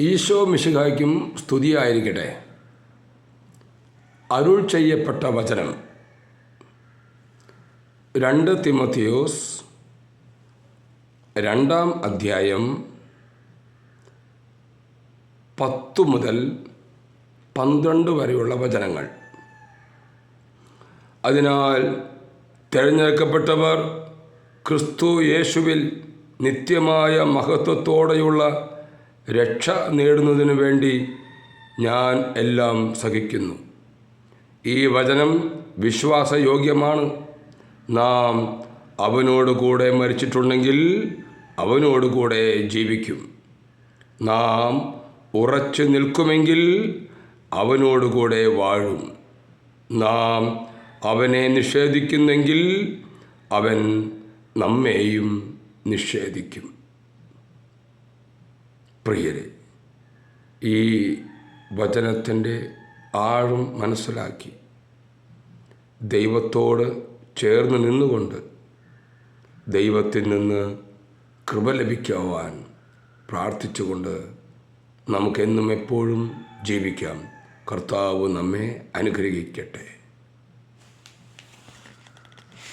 ഈശോ മിശിഹായ്ക്കും സ്തുതിയായിരിക്കട്ടെ. അരുൾ ചെയ്യപ്പെട്ട വചനം. രണ്ട് തിമത്തിയോസ് രണ്ടാം അധ്യായം പത്തു മുതൽ പന്ത്രണ്ട് വരെയുള്ള വചനങ്ങൾ. അതിനാൽ തിരഞ്ഞെടുക്കപ്പെട്ടവർ ക്രിസ്തു യേശുവിൽ നിത്യമായ മഹത്വത്തോടെയുള്ള രക്ഷ നേടുന്നതിനു വേണ്ടി ഞാൻ എല്ലാം സഹിക്കുന്നു. ഈ വചനം വിശ്വാസയോഗ്യമാണ്. നാം അവനോട് കൂടെ മരിച്ചിട്ടുണ്ടെങ്കിൽ അവനോട് കൂടെ ജീവിക്കും. നാം ഉറച്ചു നിൽക്കുമെങ്കിൽ അവനോട് കൂടെ വാഴും. നാം അവനെ നിഷേധിക്കുന്നെങ്കിൽ അവൻ നമ്മെയും നിഷേധിക്കും. പ്രിയരെ ഈ വചനത്തിന്റെ ആഴം മനസ്സിലാക്കി ദൈവത്തോട് ചേർന്ന് നിന്നുകൊണ്ട് ദൈവത്തിൽ നിന്ന് കൃപ ലഭിക്കുവാൻ പ്രാർത്ഥിച്ചുകൊണ്ട് നമുക്കെന്നും എപ്പോഴും ജീവിക്കാം. കർത്താവ് നമ്മെ അനുഗ്രഹിക്കട്ടെ.